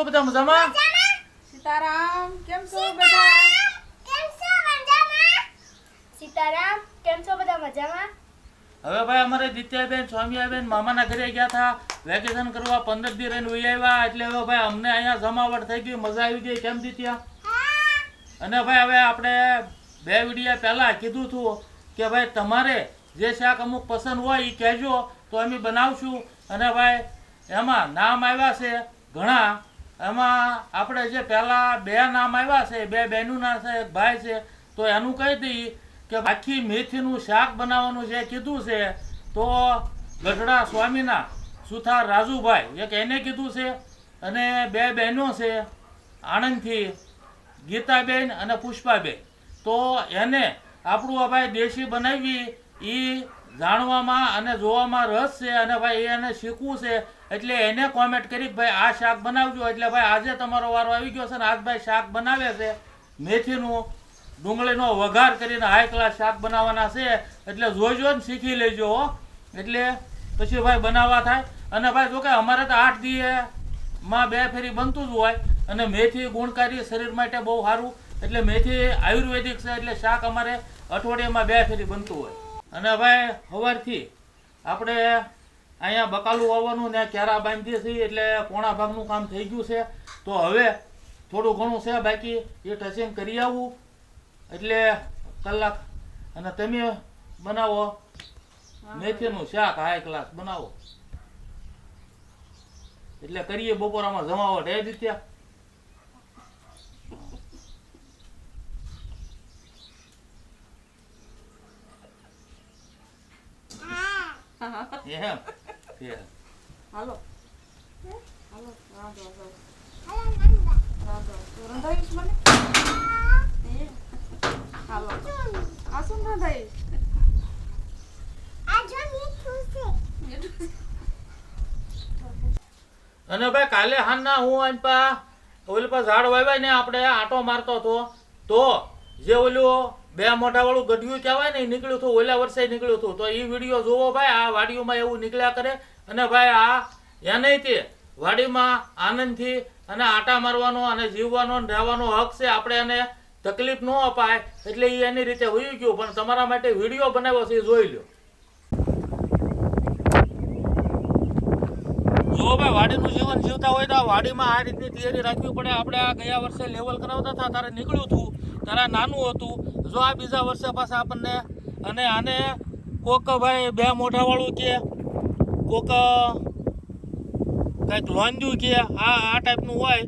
કેમ છો બધા મજામાં? સીતારામ કેમ છો બધા? સીતારામ કેમ છો બધા મજામાં? હવે ભાઈ અમારે દિત્યાબેન સ્વામિયાબેન મામાના ઘરે ગયા હતા. વેકેશન કરવા પંદર દી રહીને ઉઈ આવ્યા. એટલે હવે ભાઈ અમને અહીંયા જમાવટ થઈ ગઈ. મજા આવી ગઈ. કેમ દિત્યા? અને ભાઈ હવે આપણે બે વિડીયા પહેલા કીધું હતું કે ભાઈ તમારે જે શાક અમુક પસંદ હોય એ કહેજો. તો અમે બનાવશું. અને ભાઈ એમાં નામ આવ્યા છે ઘણા. એમાં આપણે જે પહેલા બે નામ આવ્યા છે, બે બહેનું ના છે, એક ભાઈ છે, તો એનું કહી દઈએ કે આખી મેથીનું શાક બનાવવાનું જે કીધું છે, તો ગઢડા સ્વામીના સુથાર રાજુભાઈ, એક એને કીધું છે અને બે બહેનો છે, આણંદથી ગીતાબેન અને પુષ્પાબેન. તો એને આપણું આ ભાઈ દેશી બનાવી એ જાણવામાં અને જોવામાં રસ છે અને ભાઈ એને શીખવું છે, એટલે એને કોમેન્ટ કરી ભાઈ આ શાક બનાવજો. એટલે ભાઈ આજે તમારો વારો આવી ગયો છે ને આજ ભાઈ શાક બનાવે છે. મેથીનું ડુંગળીનો વઘાર કરીને હાઈ ક્લાસ શાક બનાવવાના છે. એટલે જોઈજો ને શીખી લેજો એટલે પછી ભાઈ બનાવવા થાય. અને ભાઈ જો કે અમારે તો આઠ દીએ માં બે ફેરી બનતું જ હોય. અને મેથી ગુણકારી શરીર માટે બહુ સારું. એટલે મેથી આયુર્વેદિક છે, એટલે શાક અમારે અઠવાડિયામાં બે ફેરી બનતું હોય. અને ભાઈ સવારથી આપણે અહીંયા બકાલું વાવવાનું ને ક્યારા બાંધીએ છીએ એટલે પોણા ભાગનું કામ થઈ ગયું છે. તો હવે થોડું ઘણું છે બાકી એ ટચિંગ કરી આવું. એટલે કલાક અને તમે બનાવો. મેથીનું શાક હાય ક્લાસ બનાવો. એટલે કરીએ બપોરામાં જમાવટ હે દિત્યા એમ એ. હાલો હાલો રાંધો રાંધો રાંધો તું રંધાવીશ મને એ, હાલો આ શું રંધાવીશ અને ભાઈ કાલે હાંજના હું આજ પા ઓલી પા ઝાડ વાવ્યા ને આપણે આંટો મારતો હતો. તો જે ઓલું બે મોઢા વાળું ગઢિયું કહેવાય ને નીકળ્યું હતું, ઓલા વર્ષે નીકળ્યું હતું. તો એ વીડિયો જોવો ભાઈ, આ વાડીઓમાં એવું નીકળ્યા કરે. અને ભાઈ આ એને તે વાડીમાં આનંદથી અને આટા મારવાનો અને જીવવાનો રહેવાનો હક છે. આપણે એને તકલીફ ન અપાય, એટલે એ એની રીતે હોઈ ગયું. પણ તમારા માટે વીડિયો બનાવ્યો છે એ જોઈ લો જો ભાઈ, વાડીનું જીવન જીવતા હોય તો વાડીમાં આ રીતની તૈયારી રાખવી પડે. આપણે આ ગયા વર્ષે લેવલ કરાવતા હતા તારે નીકળ્યું હતું. તારે નાનું હતું, જો આ બીજા વર્ષે પાછા આપણને અને આને કોક ભાઈ બે મોઢા વાળું કે, કોક કંઈક લોંજ્યું કે, આ આ ટાઈપનું હોય,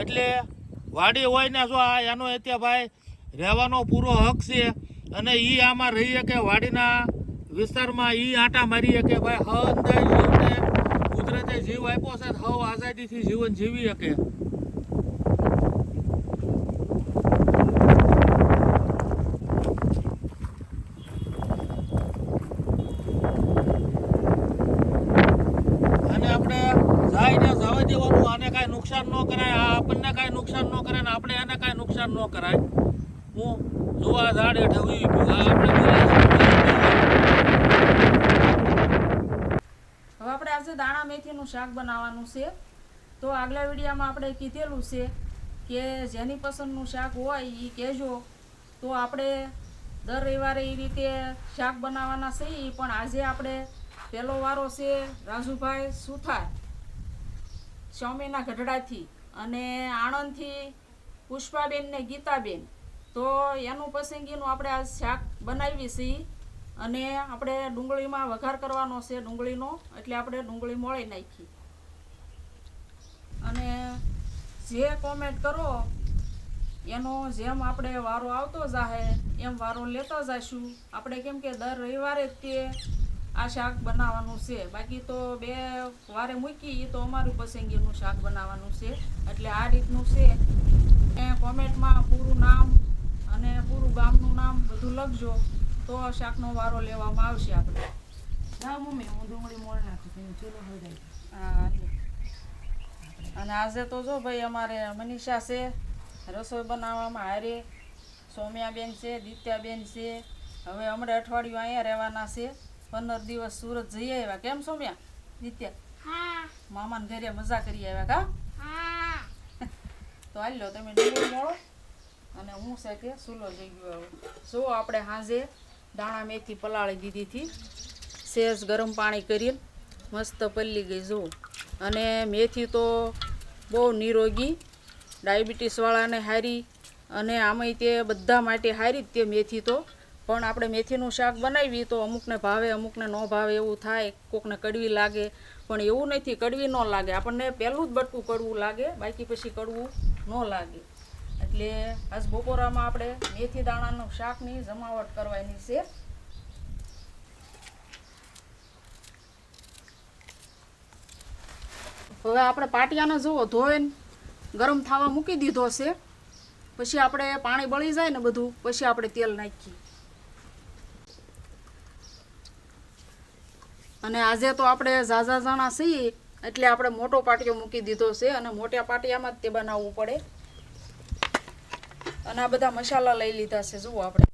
એટલે વાડી હોય ને જો આ એનો અત્યારે ભાઈ રહેવાનો પૂરો હક છે, અને એ આમાં રહી શકે વાડીના વિસ્તારમાં એ આંટા મારી શકે ભાઈ હંદાય જીવને કુદરતે જીવ આપ્યો છે હવ આઝાદીથી જીવન જીવી શકે અને આપણે જાય ને દેવાનું કાંઈ નુકસાન ન કરાય, આ આપણને કાંઈ નુકસાન ન કરે ને આપણે એને કાંઈ નુકસાન ન કરાય. હું જોવા ઝાડ હેઠળ આપણે હવે આપણે આજે દાણા મેથીનું શાક બનાવવાનું છે. તો આગલા વિડીયામાં આપણે કીધેલું છે કે જેની પસંદનું શાક હોય એ કહેજો. તો આપણે દર રવિવારે એ રીતે શાક બનાવવાના છે પણ આજે આપણે પહેલો વારો છે. રાજુભાઈ સુથાર સ્વામીના ગઢડાથી અને આણંદથી પુષ્પાબેન ને ગીતાબેન. તો એનું પસંદગીનું આપણે આ શાક બનાવી છીએ અને આપણે ડુંગળીમાં વઘાર કરવાનો છે ડુંગળીનો, એટલે આપણે ડુંગળી મોળી નાખી. અને જે કોમેન્ટ કરો, એનો જેમ આપણે વારો આવતો જાહે, એમ વારો લેતા જઈશું આપણે કેમ કે દર રવિવારે જ તે આ શાક બનાવવાનું છે. બાકી તો બે વારે મૂકી એ તો અમારું પસંદગીનું શાક બનાવવાનું છે. એટલે આ રીતનું છે. એ કોમેન્ટમાં પૂરું નામ અને પૂરું ગામનું નામ બધું લખજો. તો શાકનો વારો લેવામાં આવશે આપણે. ના મમ્મી હું ડુંગળી મોળ નાખું ચૂલો હોય હા અને આજે તો જો ભાઈ અમારે મનીષા છે રસોઈ બનાવવામાં હારે. સૌમ્યાબેન છે દિત્યાબેન છે. હવે હમણાં અઠવાડિયું અહીંયા રહેવાના છે. પંદર દિવસ સુરત જઈ આવ્યા. કેમ સોમ્યા? નિત્યા? મામાને ઘરે મજા કરી આવ્યા કા? હા. તો હાલ્યો તમે ડુંગળી મોળો અને હું છે કે સૂલો જઈ ગયો જો આપણે સાંજે દાણા મેથી પલાળી દીધી હતી. સેજ ગરમ પાણી કરીને મસ્ત પલ્લી ગઈ જુઓ. અને મેથી તો બહુ નિરોગી ડાયાબિટીસવાળાને હારી અને આમાંય તે બધા માટે હારી જ તે મેથી તો. પણ આપણે મેથીનું શાક બનાવીએ તો અમુકને ભાવે, અમુકને ન ભાવે એવું થાય. કોકને કડવી લાગે, પણ એવું નથી, કડવી ન લાગે. આપણને પહેલું જ બટકું કડવું લાગે, બાકી પછી કડવું ન લાગે. એટલે આજ બપોરામાં આપણે મેથી દાણાનું શાકની જમાવટ કરવાની છે. હવે આપણે પાટિયાને જુઓ, ધોઈને ગરમ થવા મૂકી દીધો છે. પછી આપણે પાણી બળી જાય ને બધું, પછી આપણે તેલ નાખીએ. અને આજે તો આપણે ઝાઝા જાણા છીએ, એટલે આપણે મોટો પાટિયો મૂકી દીધો છે અને મોટા પાટિયામાં જ તે બનાવવું પડે. અને આ બધા મસાલા લઈ લીધા છે, જુઓ આપણે.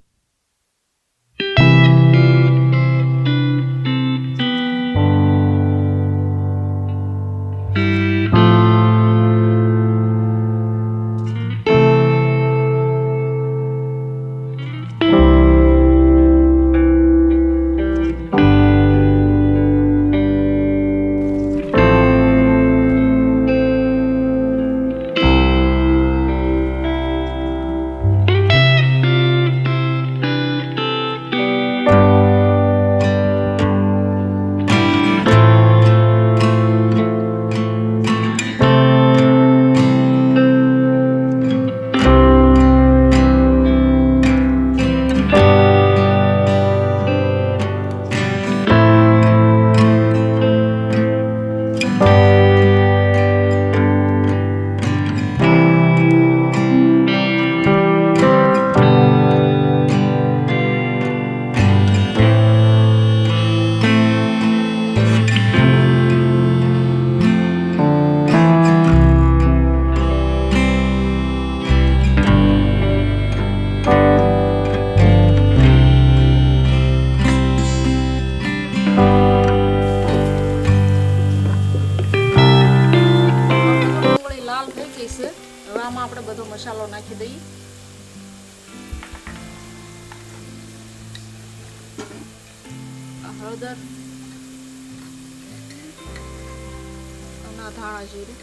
હળદર અને ધાણા જીરું.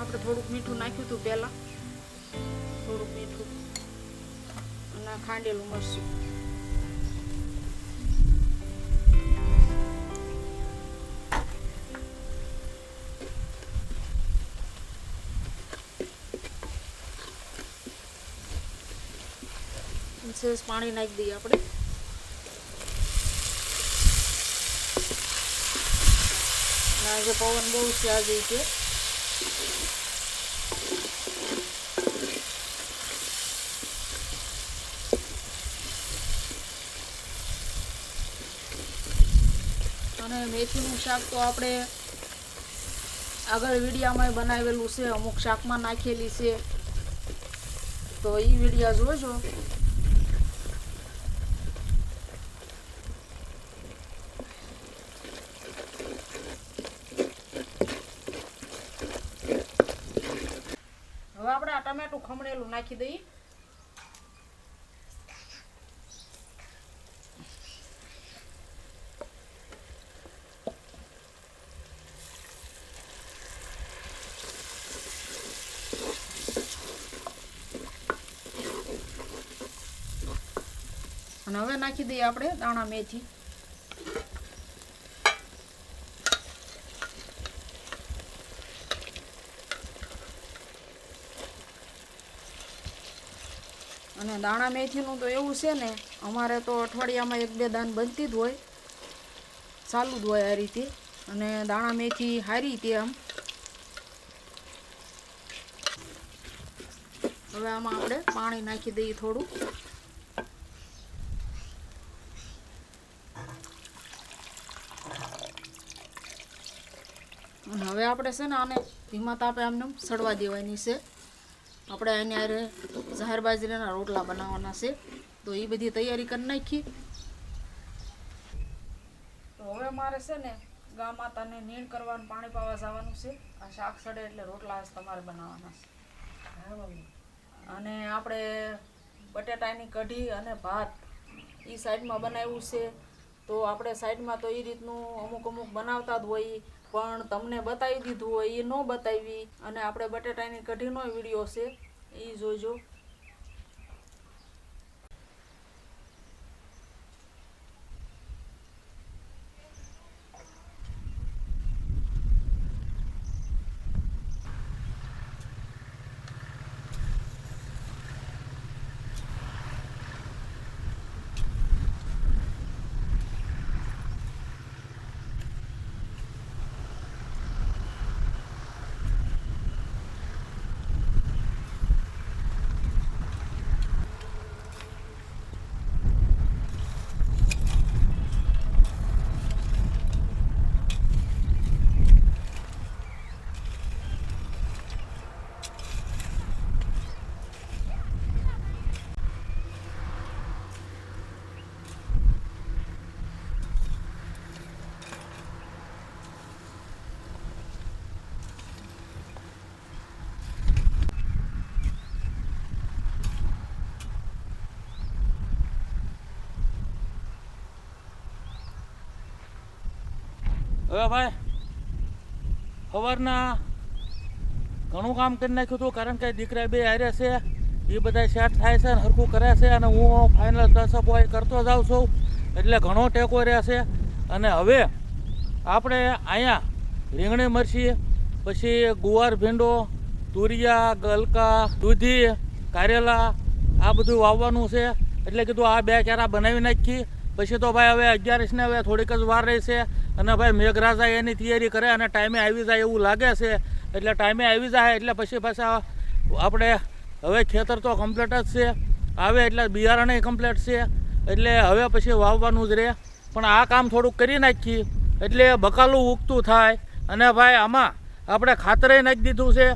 આપણે થોડુંક મીઠું નાખ્યું હતું પહેલાં. થોડુંક મીઠું. અને ખાંડેલું મરચું. પાણી નાખી દઈએ આપણે. અને આજે પવન બહુ છે આજે છે અને મેથીનું શાક તો આપણે આગળ વિડીયામાં બનાવેલું છે, અમુક શાકમાં નાખેલી છે. તો એ વિડીયા જોજો હવે આપણે આ ટમેટું ખમણેલું નાખી દઈએ અને હવે નાખી દઈએ આપણે દાણા મેથી. અને દાણા મેથીનું તો એવું છે ને, અમારે તો અઠવાડિયામાં એક બે દાન બનતી જ હોય. ચાલુ જ હોય આ રીતે. અને દાણા મેથી હારી તે આમ. હવે આમાં આપણે પાણી નાખી દઈએ થોડું. અને હવે આપણે છે ને આને ધીમા તાપે આમને સડવા દેવાની છે. આપણે અહીંયા હારે જાહેર બાજરીના રોટલા બનાવવાના છે. તો એ બધી તૈયારી કરી નાખી. તો હવે મારે છે ને ગા માતાને નીણ કરવાનું, પાણી પાવા જવાનું છે. આ શાક સડે એટલે રોટલા તમારે બનાવવાના છે. અને આપણે બટેટાની કઢી અને ભાત એ સાઈડમાં બનાવ્યું છે. તો આપણે સાઈડમાં તો એ રીતનું અમુક અમુક બનાવતા જ હોય. પણ તમને બતાવી દીધું હોય એ ન બતાવી. અને આપણે બટેટાની કઢીનો વીડિયો છે, એ જોઈજો હવે ભાઈ, સવારના ઘણું કામ કરી નાખ્યું હતું, કારણ કે દીકરા બે હારે છે, એ બધા સેટ થાય છે અને હરખું કરે છે અને હું ફાઇનલ ટચઅપ હોય કરતો જાઉં છું, એટલે ઘણો ટેકો રહેશે અને હવે આપણે અહીંયા રીંગણી મરશી પછી ગુવાર ભીંડો, તુરિયા, ગલકા, દૂધી, કારેલા, આ બધું વાવવાનું છે. એટલે કીધું આ બે કેરા બનાવી નાખી. પછી તો ભાઈ હવે અગિયારસને હવે થોડીક જ વાર રહેશે. અને ભાઈ મેઘરાજા એની તૈયારી કરે અને ટાઈમે આવી જાય એવું લાગે છે. એટલે ટાઈમે આવી જાય, એટલે પછી પાછા આપણે હવે ખેતર તો કમ્પ્લીટ જ છે. આવે એટલે બિયારણે કમ્પ્લીટ છે. એટલે હવે પછી વાવવાનું જ રહે. પણ આ કામ થોડુંક કરી નાખીએ. એટલે બકાલું ઉગતું થાય. અને ભાઈ આમાં આપણે ખાતરે નાખી દીધું છે.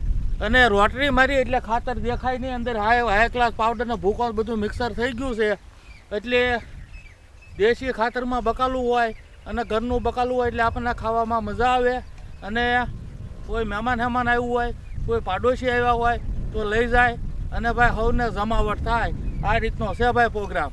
અને રોટરી મારી એટલે ખાતર દેખાય નહીં. અંદર હાઈ હાઈ ક્લાસ પાવડર ને ભૂકો બધું મિક્સર થઈ ગયું છે. એટલે દેશી ખાતરમાં બકાલું હોય. અને ઘરનું બકાલું હોય એટલે આપણને ખાવામાં મજા આવે. અને કોઈ મહેમાન હેમાન આવ્યું હોય, કોઈ પાડોશી આવ્યા હોય, તો લઈ જાય. અને ભાઈ સૌને જમાવટ થાય. આ રીતનો છે ભાઈ પ્રોગ્રામ.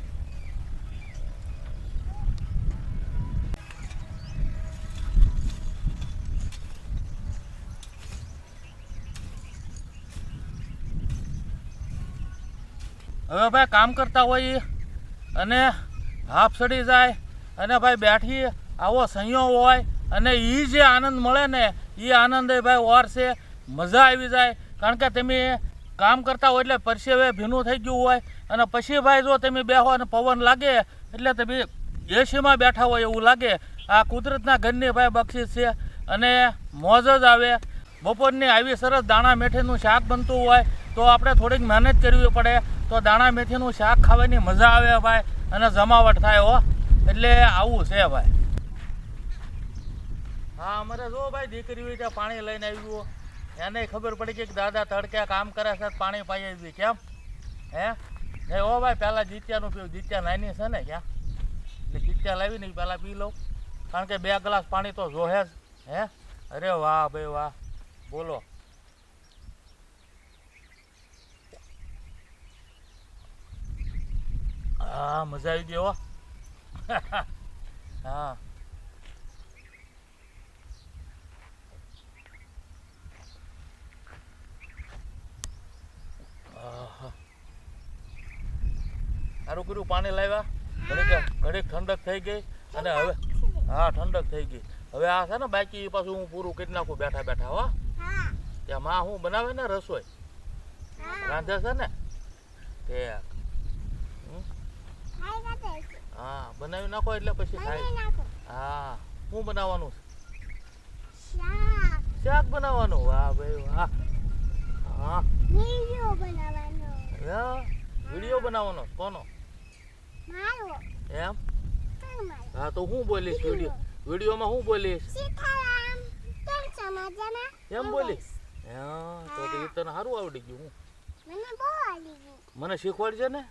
હવે ભાઈ કામ કરતા હોય અને હાફ સડી જાય. અને ભાઈ બેઠી આવો સંયોગ હોય અને એ જે આનંદ મળે ને એ આનંદ ભાઈ ઓર છે મજા આવી જાય. કારણ કે તમે કામ કરતા હોય એટલે પરસેવે ભીનું થઈ ગયું હોય. અને પછી ભાઈ જો તમે બેહો અને પવન લાગે, એટલે તમે એસીમાં બેઠા હોય એવું લાગે. આ કુદરતના ઘરની ભાઈ બક્ષિસ છે. અને મોજ જ આવે. બપોરની આવી સરસ દાણા મેથીનું શાક બનતું હોય, તો આપણે થોડીક મહેનત કરવી પડે. તો દાણા મેથીનું શાક ખાવાની મજા આવે ભાઈ. અને જમાવટ થાય હો. એટલે આવું છે ભાઈ. હા, અમારે જો ભાઈ દીકરી ત્યાં પાણી લઈને આવ્યું એને ખબર પડી કે દાદા તડકે કામ કરે છે, પાણી પાઈ આવી કેમ? હે? નહીં ઓ ભાઈ પહેલાં જીત્યાનું પીવું. જીત્યા નાની છે ને ક્યાં? એટલે જીત્યા લાવી ને પહેલાં પી લઉં. કારણ કે બે ગ્લાસ પાણી તો જોહે જ. હે? અરે વાહ ભાઈ વાહ. બોલો. હા, મજા આવી ગઈ હો. હા. સારું કર્યું પાણી લાવ્યા? ઘડીક ઘડીક ઠંડક થઈ ગઈ અને હવે હા ઠંડક થઈ ગઈ. હવે આ છે ને બાકી પાછું હું પૂરું કરી નાખું બેઠા બેઠા હો. ત્યાં માં હું બનાવે ને રસોઈ? રાંધે છે ને? તે હમ? હા બનાવી નાખો એટલે પછી થાય. હા શું બનાવવાનું છે? શાક. બનાવવાનું? વાહ ભાઈ વાહ. હા. હા વીડિયો બનાવવાનો. કોનો? એમ? હા તો હું બોલીશ વીડિયો. વિડીયોમાં હું બોલીશ? એમ બોલીશ? હા તો તો તને સારું આવડી ગયું હું. મને શીખવાડજે ને.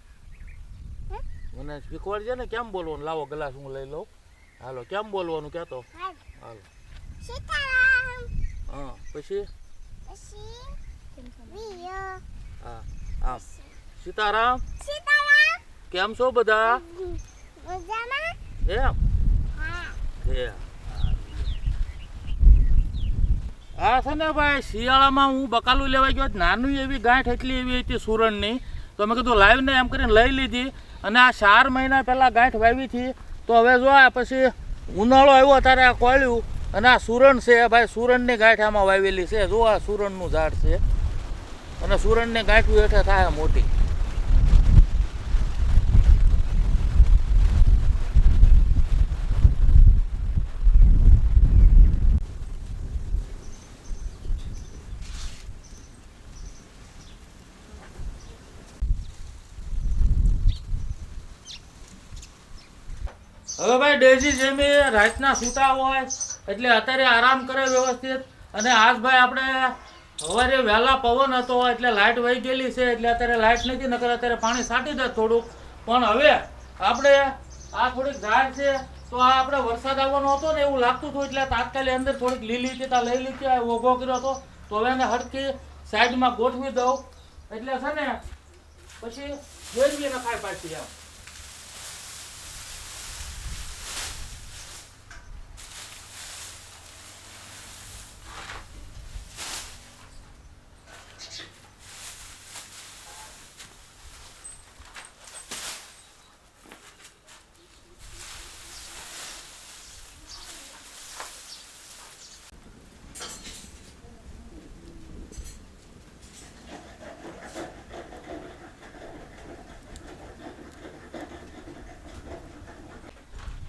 મને શીખવાડજે ને કેમ બોલવાનું? લાવો ગ્લાસ હું લઈ લઉં. હાલો કેમ બોલવાનું કહેતો? હાલો. હા પછી? હા આમ. સીતારામ? કેમ છો બધા? એમ? હા. છે આ. છે ને ભાઈ શિયાળામાં હું બકાલું લેવા ગયો નાનું એવી ગાંઠ એટલી એવી હતી સુરણની. તો મેં કીધું લાવીને એમ કરીને લઈ લીધી. અને આ ચાર મહિના પહેલાં ગાંઠ વાવી હતી, તો હવે જો આ પછી ઉનાળો આવ્યો ત્યારે આ કોળ્યું અને આ સુરણ છે ભાઈ, સુરણની ગાંઠ આમાં વાવેલી છે. જો આ સુરણનું ઝાડ છે. અને સુરણને ગાંઠું હેઠળ થાય મોટી હવે ભાઈ ડેઝી જેમી રાતના સૂતા હોય, એટલે અત્યારે આરામ કરે વ્યવસ્થિત. અને આજ ભાઈ આપણે સવારે વહેલા પવન હતો, એટલે લાઇટ વહી ગયેલી છે, એટલે અત્યારે લાઇટ નથી, નકર અત્યારે પાણી સાટી દે થોડુંક. પણ હવે આપણે આ થોડીક ઝાડ છે, તો આ આપણે વરસાદ આવવાનો હતો ને એવું લાગતું હતું, એટલે તાત્કાલિક અંદર થોડીક લીલી ચિતા લઈ લીધી ઊભો કર્યો હતો. તો હવે એને હટકી સાઈડમાં ગોઠવી દઉં. એટલે છે ને, પછી જોઈ નખાય પાછી એમ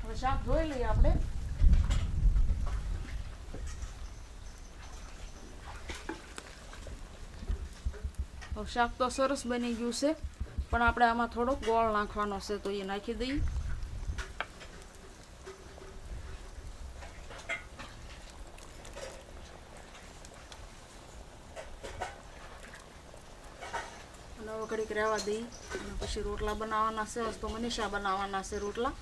હવે શાક જોઈ લઈએ આપણે હવે શાક તો સરસ બની ગયું છે, પણ આપણે આમાં થોડોક ગોળ નાખવાનો છે, તો એ નાખી દઈએ. અને ઘડીક રહેવા દઈએ. અને પછી રોટલા બનાવવાના છે તો મનીષા બનાવવાના છે રોટલા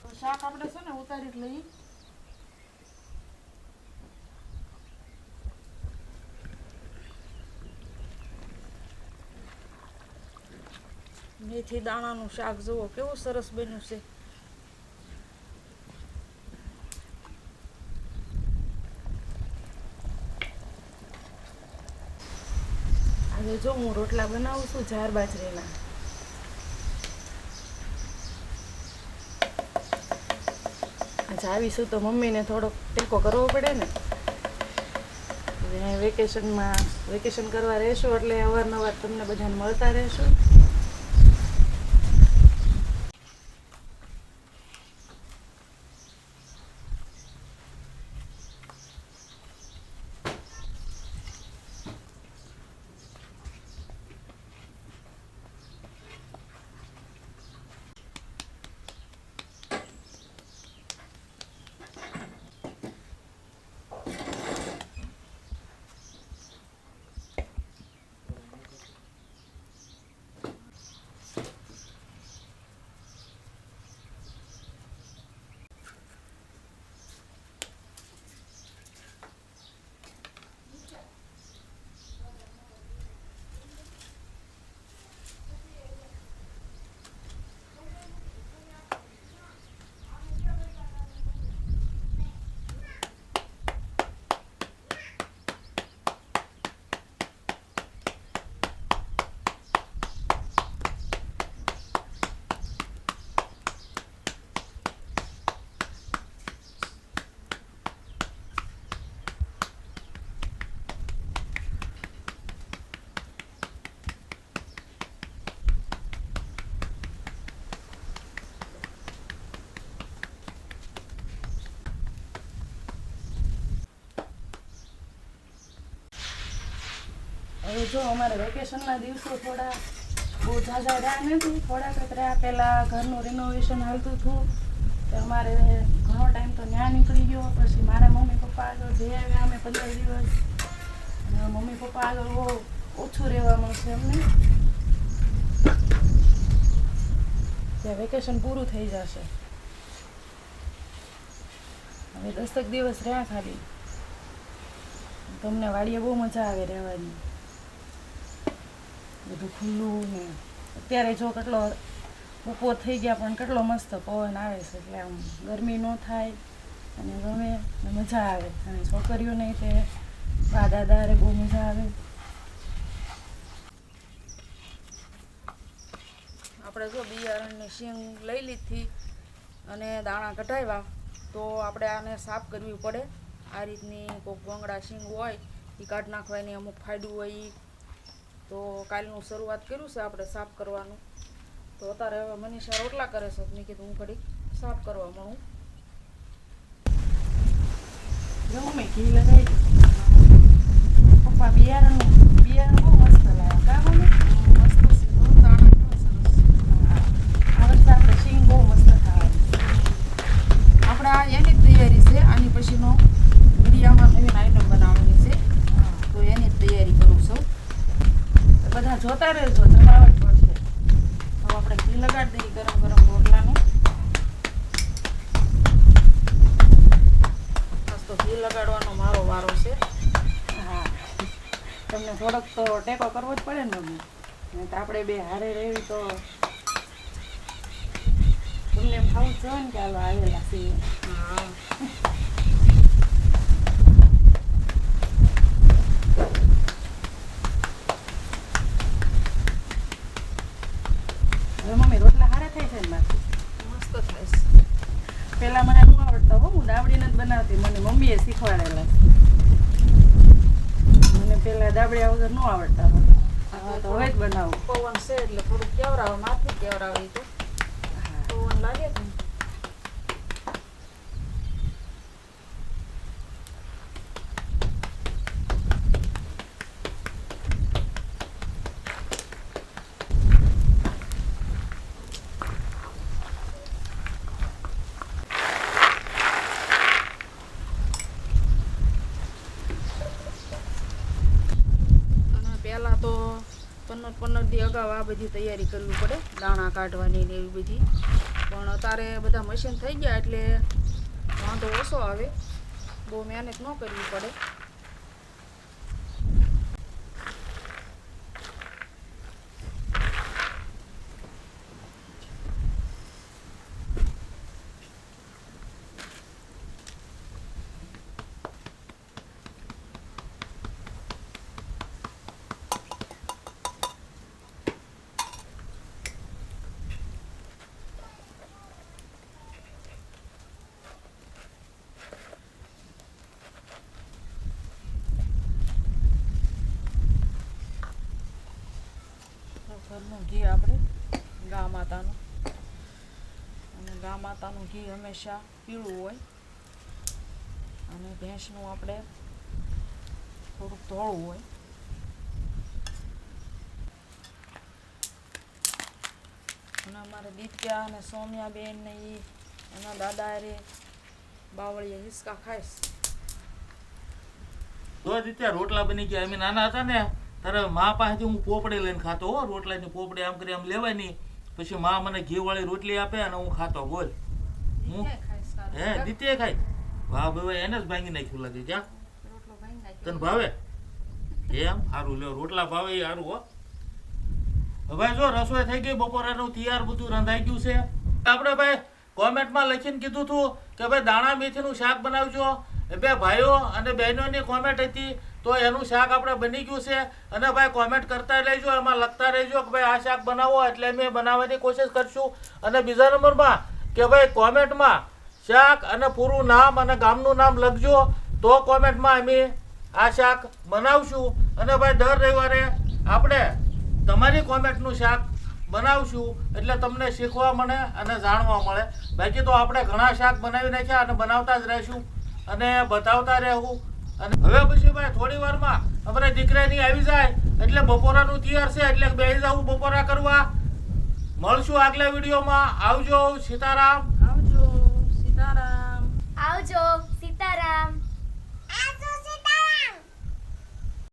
તો શાક આપણે છે ને ઉતારી જ લઈએ મેથી દાણાનું શાક જુઓ, કેવું સરસ બન્યું છે. આજે જો હું રોટલા બનાવું છું જાર બાજરીના. આજે આવીશું તો મમ્મીને થોડોક ટેકો કરવો પડે ને. વેકેશનમાં વેકેશન કરવા રહેશું એટલે અવારનવાર તમને બધાને મળતા રહેશું. જો અમારે વેકેશનના દિવસો થોડા બહુ ઝાઝા રહ્યા નથી, થોડાક જ રહ્યા. પહેલાં ઘરનું રિનોવેશન હાલતું હતું, તો અમારે ઘણો ટાઈમ તો ન્યા નીકળી ગયો. પછી મારા મમ્મી પપ્પા આગળ જઈ આવ્યા અમે પંદર દિવસ. મમ્મી પપ્પા આગળ બહુ ઓછું રહેવા મળશે અમને. ત્યાં વેકેશન પૂરું થઈ જશે. હવે દસેક દિવસ રહ્યા ખાલી. તમને વાડીએ બહુ મજા આવે રહેવાની. બધું ખુલ્લું ને અત્યારે જો કેટલો બપોર થઈ ગયા પણ કેટલો મસ્ત પવન આવે છે એટલે આમ ગરમી ન થાય અને ગમે ને મજા આવે અને છોકરીઓને તે બા દાદા બહુ મજા આવે આપણે જો બિયારણની શીંગ લઈ લીધી અને દાણા કઢાવ્યા તો આપણે આને સાફ કરવી પડે આ રીતની કોક ભોંગડા શીંગ હોય એ કાઢ નાખવાની અમુક ફાયદું હોય ઈ. તો કાલનું શરૂઆત કર્યું છે આપણે સાફ કરવાનું. તો અત્યારે હવે મનીષા રોટલા કરે છે. મેં કીધું હું ઘડીક સાફ કરવા મળું. જો મેં ઘી લગાવી. પપ્પા બિયારણ બિયારણ બહુ મસ્ત લાવ્યા કા મમ્મી મસ્ત છે બહુ દાણા કેવા સરસ આ વર્ષે આપણે શીંગ બહુ મસ્ત ખાવાની આપણે આ એની જ તૈયારી છે આની પછીનો વિડીયામાં નવીન આઈટમ બનાવવાની છે તો એની જ તૈયારી કરું છું તો બધા જોતા રહેજો જમાવટ પડશે હવે આપણે ઘી લગાડી દઈએ ગરમ ગરમ રોટલાને બસ તો ઘી લગાડવાનો મારો વારો છે હા તમને થોડોક તો ટેકો કરવો જ પડે ને મમ્મી નહીં તો આપણે બે હારે રહેવી તો તમને એમ ખાવું જ જોઈએ ને કે હાલો આવેલા છીએ હા હવે મમ્મી રોટલા હારા થાય છે ને મારે મસ્ત થાય છે પહેલાં મને ન આવડતા હો દાબડીને જ બનાવતી મને મમ્મીએ શીખવાડેલા. મને પેલા દાબડિયા વગર ન આવડતા હવે તો હવે જ બનાવું. પવન છે એટલે થોડું કેવરાવે માથે કેવરાવે તો. પવન લાગે ને અને પહેલાં તો પંદર પંદર દી અગાઉ આ બધી તૈયારી કરવી પડે, દાણા કાઢવાની ને એવી બધી. પણ અત્યારે બધા મશીન થઈ ગયા એટલે વાંધો ઓછો આવે. બહુ મહેનત ન કરવી પડે ઘરનું ઘી આપણે ગા માતાનું અને ગા માતાનું ઘી હંમેશા પીળું હોય. અને ભેંસનું આપણે થોડુંક ધોળું હોય. અને અમારે દીત્યા અને સૌમ્યા બેન ને એ એના દાદા રે બાવળીએ હિસકા ખાઈશ તો જ રોટલા બની ગયા. અમે નાના હતા ને, ત્યારે મા પાસેથી હું પોપડે લઈને ખાતો હો. રોટલાની પોપડે આમ કરી આમ લેવાય નહીં પછી મા મને ઘી વાળી રોટલી આપે અને હું ખાતો બોલ હું? દીતે ખાય વાહ ભાઈ એને જ ભાંગી નાખ્યું લાગે. ક્યાં? રોટલો ભાંગી નાખ્યો. તને ભાવે? એમ? સારું લ્યો રોટલા ભાવે એ સારું હો. હવે જો રસોઈ થઈ ગઈ બપોરનું તૈયાર બધું રંધાઈ ગયું છે. આપણે ભાઈ કોમેન્ટમાં લખીને કીધું હતું કે ભાઈ દાણા મેથીનું શાક બનાવજો. બે ભાઈઓ અને બહેનોની કોમેન્ટ હતી તો એનું શાક આપણે બની ગયું છે. અને ભાઈ કોમેન્ટ કરતા રહેજો એમાં લખતા રહેજો કે ભાઈ આ શાક બનાવો એટલે અમે બનાવવાની કોશિશ કરશું. અને બીજા નંબરમાં કે ભાઈ કોમેન્ટમાં શાક અને પૂરું નામ અને ગામનું નામ લખજો, તો કોમેન્ટમાં અમે આ શાક બનાવશું. અને ભાઈ દર રવિવારે આપણે તમારી કોમેન્ટનું શાક બનાવશું, એટલે તમને શીખવા મળે અને જાણવા મળે. બાકી તો આપણે ઘણા શાક બનાવી નાખ્યા અને બનાવતા જ રહીશું અને બતાવતા રહેવું. અને હવે પછી ભાઈ થોડી વારમાં અમારે દીકરાની આવી જાય, એટલે બપોરાનું તૈયાર છે, એટલે બેસી જવું બપોરા કરવા. મળશું આગલા વિડીયોમાં. આવજો સીતારામ. આવજો સીતારામ. આવજો સીતારામ. આવજો.